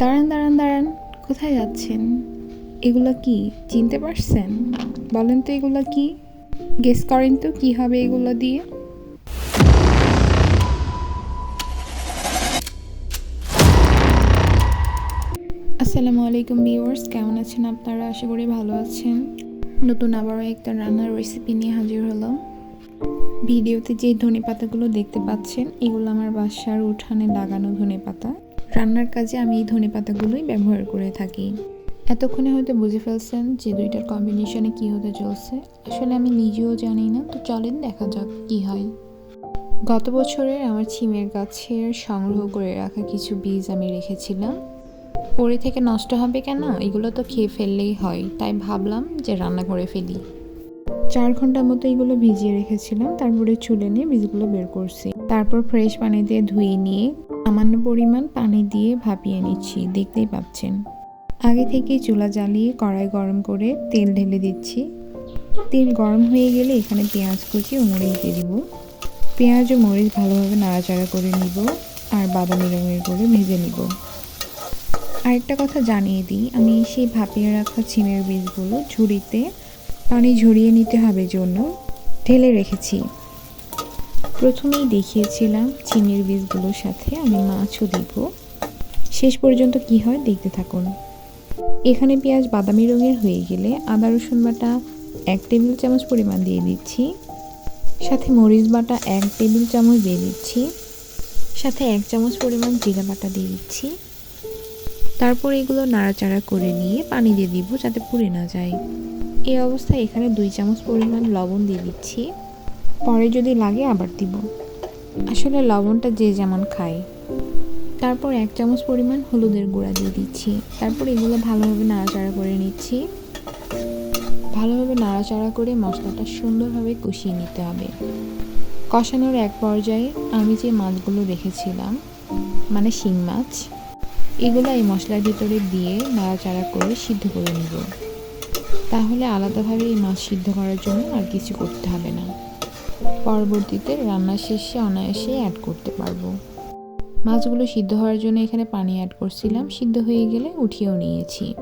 দাঁড়ান দাঁড়ান দাঁড়ান, কোথায় যাচ্ছেন? এগুলো কি চিনতে পারছেন? বলেন তো এগুলো কি? গেস করেন তো কি হবে এগুলো দিয়ে? আসসালামু আলাইকুম ভিউয়ার্স, কেমন আছেন আপনারা? আশা করি ভালো আছেন। নতুন আবারও একটা রান্নার রেসিপি নিয়ে হাজির হলাম। ভিডিওতে যে ধনে পাতাগুলো দেখতে পাচ্ছেন, এগুলো আমার বাসার উঠানে লাগানো ধনে পাতা রান্নার কাজে আমি এই ধনে পাতাগুলোই ব্যবহার করে থাকি। এতক্ষণে হয়তো বুঝে ফেলছেন যে দুইটার কম্বিনেশনে কি হতে চলছে। আসলে আমি নিজেও জানি না, তো চলেন দেখা যাক কি হয়। গত বছরের আমার ছিমের গাছের সংগ্রহ করে রাখা কিছু বীজ আমি রেখেছিলাম। পরে থেকে নষ্ট হবে কেন? এগুলো তো খেয়ে ফেললেই হয়, তাই ভাবলাম যে রান্না করে ফেলি। চার ঘণ্টার মতো এগুলো ভিজিয়ে রেখেছিলাম, তারপরে চুলে নিয়ে বীজগুলো বের করছি। তারপর ফ্রেশ পানি দিয়ে ধুয়ে নিয়ে সামান্য পরিমাণ পানি দিয়ে ভাপিয়ে নিচ্ছি, দেখতেই পাচ্ছেন। আগে থেকেই চুলা জ্বালিয়ে কড়াই গরম করে তেল ঢেলে দিচ্ছি। তেল গরম হয়ে গেলে এখানে পেঁয়াজ কুচি ও মরিচ দিয়ে দিব। পেঁয়াজ ও মরিচ ভালোভাবে নাড়াচাড়া করে নিব আর বাদামি রঙের করে ভেজে নিব। আরেকটা কথা জানিয়ে দিই, আমি সেই ভাপিয়ে রাখা ছিমের বীজগুলো ঝুড়িতে পানি ঝরিয়ে নিতে হবে জন্য ঢেলে রেখেছি। প্রথমেই দেখিয়েছিলাম চিনির বীজগুলোর সাথে আমি মাছও দিব। শেষ পর্যন্ত কি হয় দেখতে থাকুন। এখানে পেঁয়াজ বাদামি রঙের হয়ে গেলে আদা, রসুন বাটা এক টেবিল চামচ পরিমাণ দিয়ে দিচ্ছি। সাথে মরিচ বাটা এক টেবিল চামচ দিয়ে দিচ্ছি। সাথে এক চামচ পরিমাণ জিরা বাটা দিয়ে দিচ্ছি। তারপর এগুলো নাড়াচাড়া করে নিয়ে পানি দিয়ে দিব যাতে পুড়ে না যায়। এই অবস্থায় এখানে দুই চামচ পরিমাণ লবণ দিয়ে দিচ্ছি। পরে যদি লাগে আবার দিব। আসলে লবণটা যে যেমন খায় তারপর এক চামচ পরিমাণ হলুদের গুঁড়া দিয়ে দিচ্ছি। তারপর এগুলো ভালোভাবে নাড়াচাড়া করে নিচ্ছি। ভালোভাবে নাড়াচাড়া করে মশলাটা সুন্দরভাবে কষিয়ে নিতে হবে। কষানোর এক পর্যায়ে আমি যে মাছগুলো রেখেছিলাম মানে শিং মাছ, এগুলো এই মশলার ভিতরে দিয়ে নাড়াচাড়া করে সিদ্ধ করে নিব। তাহলে আলাদাভাবে এই মাছ সিদ্ধ করার জন্য আর কিছু করতে হবে না। পরবর্তীতে রান্না শেষে অনায়াসে অ্যাড করতে পারব। মাছগুলো সিদ্ধ হওয়ার জন্য এখানে পানি অ্যাড করছিলাম, সিদ্ধ হয়ে গেলে উঠিয়েও নিয়েছি।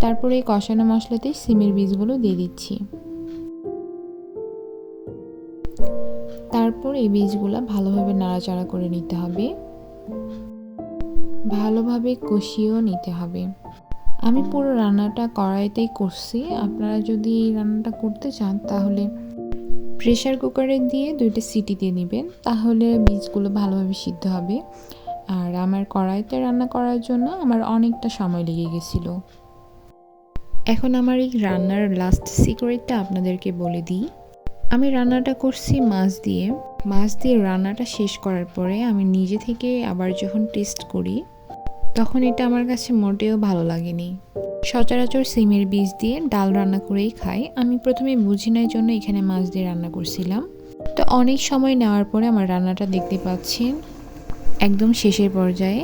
তারপরে এই কষানো মশলাতে সিমের বীজগুলো দিয়ে দিচ্ছি। তারপর এই বীজগুলো ভালোভাবে নাড়াচাড়া করে নিতে হবে। ভালোভাবে কষিয়েও নিতে হবে। আমি পুরো রান্নাটা কড়াইতেই করছি। আপনারা যদি রান্নাটা করতে চান, তাহলে প্রেশার কুকারে দিয়ে দুইটা সিটি দিয়ে নেবেন, তাহলে বীজগুলো ভালোভাবে সিদ্ধ হবে। আর আমার কড়াইতে রান্না করার জন্য আমার অনেকটা সময় লেগে গেছিল। এখন আমার এই রান্নার লাস্ট সিক্রেটটা আপনাদেরকে বলে দিই। আমি রান্নাটা করছি মাছ দিয়ে। মাছ দিয়ে রান্নাটা শেষ করার পরে আমি নিজে থেকে আবার যখন টেস্ট করি, তখন এটা আমার কাছে মোটেও ভালো লাগেনি। সচরাচর সিমের বীজ দিয়ে ডাল রান্না করেই খাই। আমি প্রথমে বুঝি নাই জন্য এখানে মাছ দিয়ে রান্না করছিলাম। তো অনেক সময় নেওয়ার পরে আমার রান্নাটা দেখতে পাচ্ছেন একদম শেষের পর্যায়ে।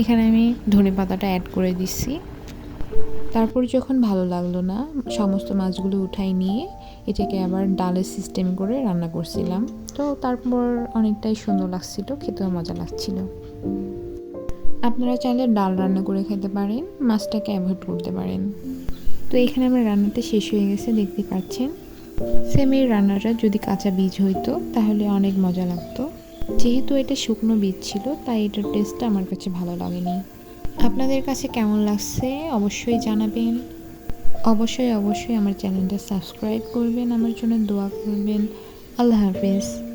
এখানে আমি ধনে পাতাটা অ্যাড করে দিচ্ছি তারপর যখন ভালো লাগল না, সমস্ত মাছগুলো উঠাই নিয়ে এটাকে আবার ডালের সিস্টেম করে রান্না করছিলাম। তো তারপর অনেকটাই সুন্দর লাগছিল, খেতেও মজা লাগছিল। আপনারা চাইলে ডাল রান্না করে খেতে পারেন, মাছটাকে অ্যাভয়েড করতে পারেন। তো এখানে আমার রান্নাটা শেষ হয়ে গেছে, দেখতে পাচ্ছেন। সেম এই রান্নাটা যদি কাঁচা বীজ হইতো, তাহলে অনেক মজা লাগতো। যেহেতু এটা শুকনো বীজ ছিল, তাই এটার টেস্টটা আমার কাছে ভালো লাগেনি। আপনাদের কাছে কেমন লাগছে অবশ্যই জানাবেন। অবশ্যই অবশ্যই আমার চ্যানেলটা সাবস্ক্রাইব করবেন, আমার জন্য দোয়া করবেন। আল্লাহ হাফেজ।